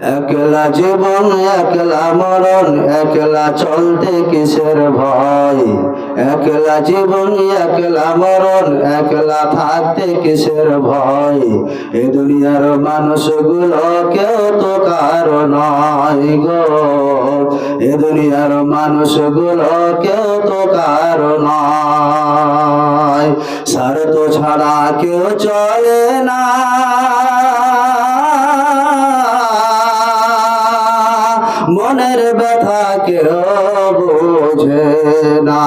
একলা জীবন, একলা মরণ, একলা চলতে কিসের ভয়? একলা জীবন, একলা মরণ, একলা থাকতে কিসের ভয়? এ দুনিয়ার মানুষগুলো কেউ তো কারও নয় গো। এ দুনিয়ার মানুষগুলো কেউ তো কারও নয়। স্বার্থ ছাড়া কেউ চলে না। মনের ব্যথা কেউ বোঝে না।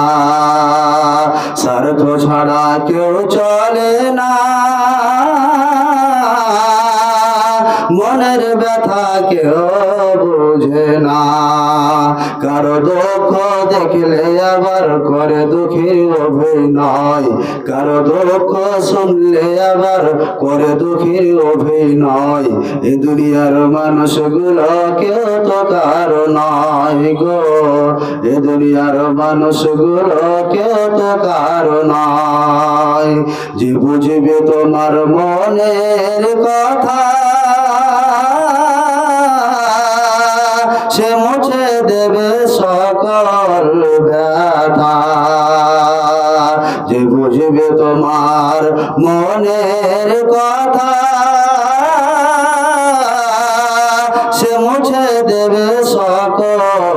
স্বার্থ ছাড়া কেউ চলে না। মনের ব্যথা কেউ বোঝে না। কারও দুঃখ দেখলে আবার করে দুঃখের অভিনয় কারও দুঃখ শুনলে আবার করে দুঃখের অভিনয়। এই দুনিয়ার মানুষগুলো কেউ তো কারও নয় গো। এ দুনিয়ার মানুষগুলো কেউ তো কারও নয় যে বুঝবে তোমার মনের কথা, সে মুছে দেবে সকল ব্যথা। যে বুঝবে তোমার মনের কথা।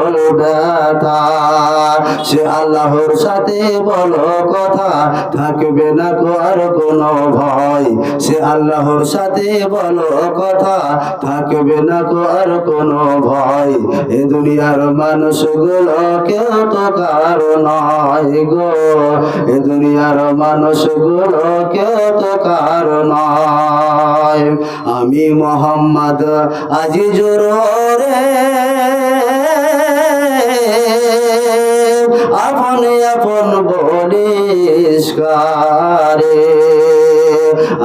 সকল ব্যথা সে আল্লাহর সাথে বলো কথা থাকবে না আর কোনো ভয়। সে আল্লাহর সাথে বলো কথা থাকবে না আর কোনো ভয়। এ দুনিয়ার মানুষগুলো কেউ তো কারও নয় গো। এ দুনিয়ার মানুষগুলো কেউ তো কারও নয়। আমি মোহাম্মদ আজিজুর রে। আপন আপন বলিস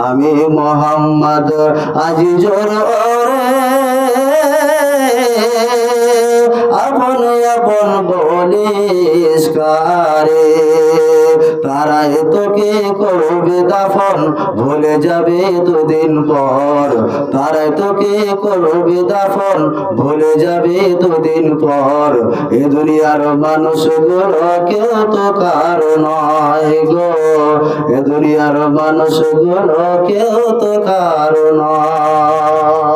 আমি মোহাম্মদ আজিজুর বলিস কারে তারাই তোকে করবে দাফন, ভুলে যাবে দুদিন পর। তারাই তোকে করবে দাফন, ভুলে যাবে দুদিন পর। এ দুনিয়ার মানুষগুলো কেউ তো কারও নয় গো। এ দুনিয়ার মানুষগুলো কেউ তো কারও নয়।